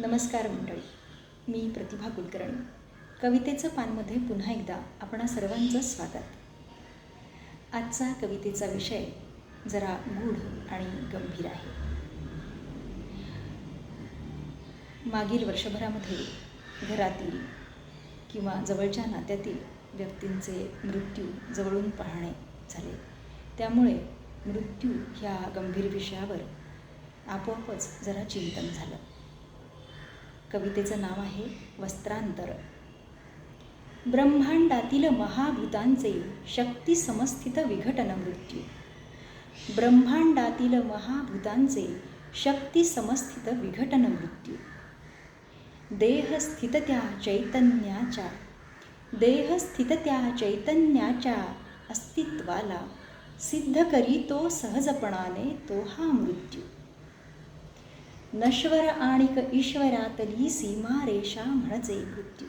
नमस्कार मंडळी मी प्रतिभा कुलकर्णी. कवितेचं पानमध्ये पुन्हा एकदा आपणा सर्वांचं स्वागत. आजचा कवितेचा विषय जरा गूढ आणि गंभीर आहे. मागील वर्षभरामध्ये घरातील किंवा जवळच्या नात्यातील व्यक्तींचे मृत्यू जवळून पाहणे झाले. त्यामुळे मृत्यू ह्या गंभीर विषयावर आपोआपच जरा चिंतन झालं. कवितेचं नाव आहे वस्त्रांतर. ब्रह्मांडातील महाभूतांचे शक्ती समस्थित विघटन मृत्यू. ब्रह्मांडातील महाभूतांचे शक्ती समस्थित विघटन मृत्यू. देहस्थित त्या चैतन्याच्या देहस्थित त्या चैतन्याच्या अस्तित्वाला सिद्ध करी तो सहजपणाने तो हा मृत्यू. नश्वर आणिक ईश्वरातली सीमारेषा म्हणजे मृत्यू.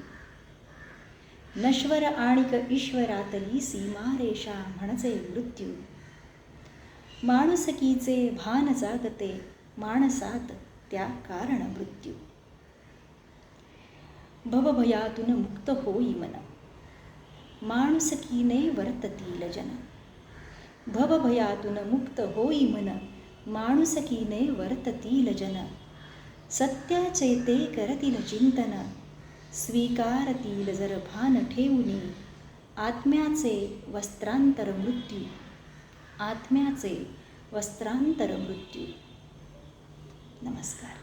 नश्वर आणिक ईश्वरातली सीमारेषा म्हणजे मृत्यू. माणुसकीचे भान जागते माणसात त्या कारण मृत्यू. भवभयातून मुक्त होई मन. माणुसकीने वर्ततील जन. भवभयातून मुक्त होई मन. माणुसकीने वर्ततील जन सत्याचेते करतील चिंतन स्वीकारतील जर भान ठेवूनी आत्म्याचे वस्त्रांतर मृत्यू आत्म्याचे वस्त्रांतर मृत्यू नमस्कार